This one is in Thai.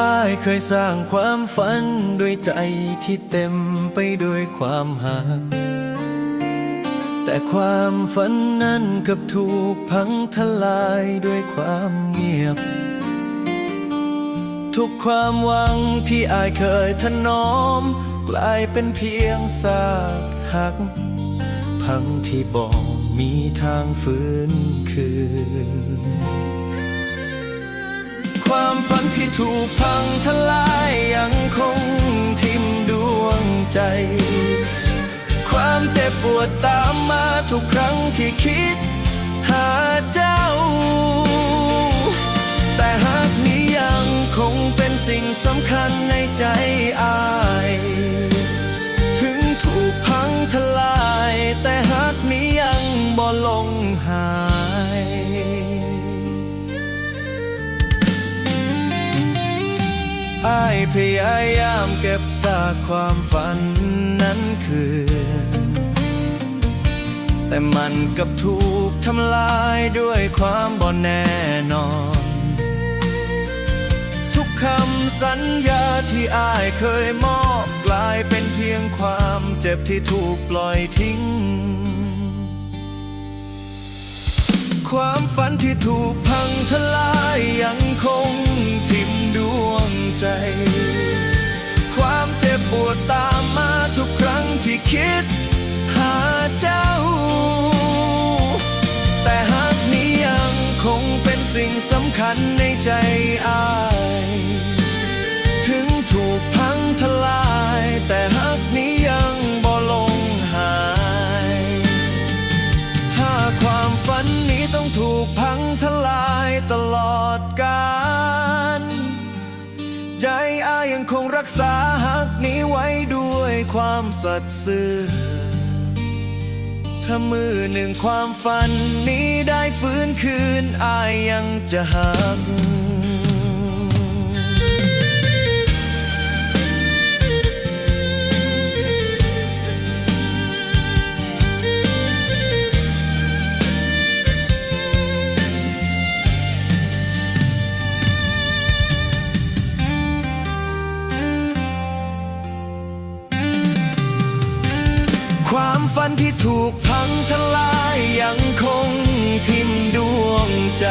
อ้ายเคยสร้างความฝันด้วยใจที่เต็มไปด้วยความหัก แต่ความฝันนั้นกับถูกพังทลายด้วยความเงียบ ทุกความหวังที่อายเคยถนอม กลายเป็นเพียงซากหัก พังที่บอกมีทางฟื้นคืน ความฝัน ถูกพังทลายยังคงทิ่มดวงใจ ความเจ็บปวดตามมาทุกครั้งที่คิด หาเจ้า แต่หากนี้ยังคงเป็นสิ่งสำคัญในใจ พยายามเก็บซากความฝันนั้นคืน แต่มันกับถูกทำลายด้วยความบ่แน่นอน ทุกคำสัญญาที่อายเคยมอบกลายเป็นเพียงความเจ็บที่ถูกปล่อยทิ้ง ความฝันที่ถูกพังทลายยังคง สิ่งสำคัญในใจอาย ถึงถูกพังทลาย แต่หากนี้ยังบ่ลงหาย ถ้าความฝันนี้ต้องถูกพังทลายตลอดกาลใจอายังคงรักษาหักนี้ไว้ด้วยความสัตย์ซื่อ ถ้ามือหนึ่งความฝันนี้ได้ฟื้นคืนอายยังจะหัก ฝันที่ถูกพังทลายยังคงทิ่มดวงใจ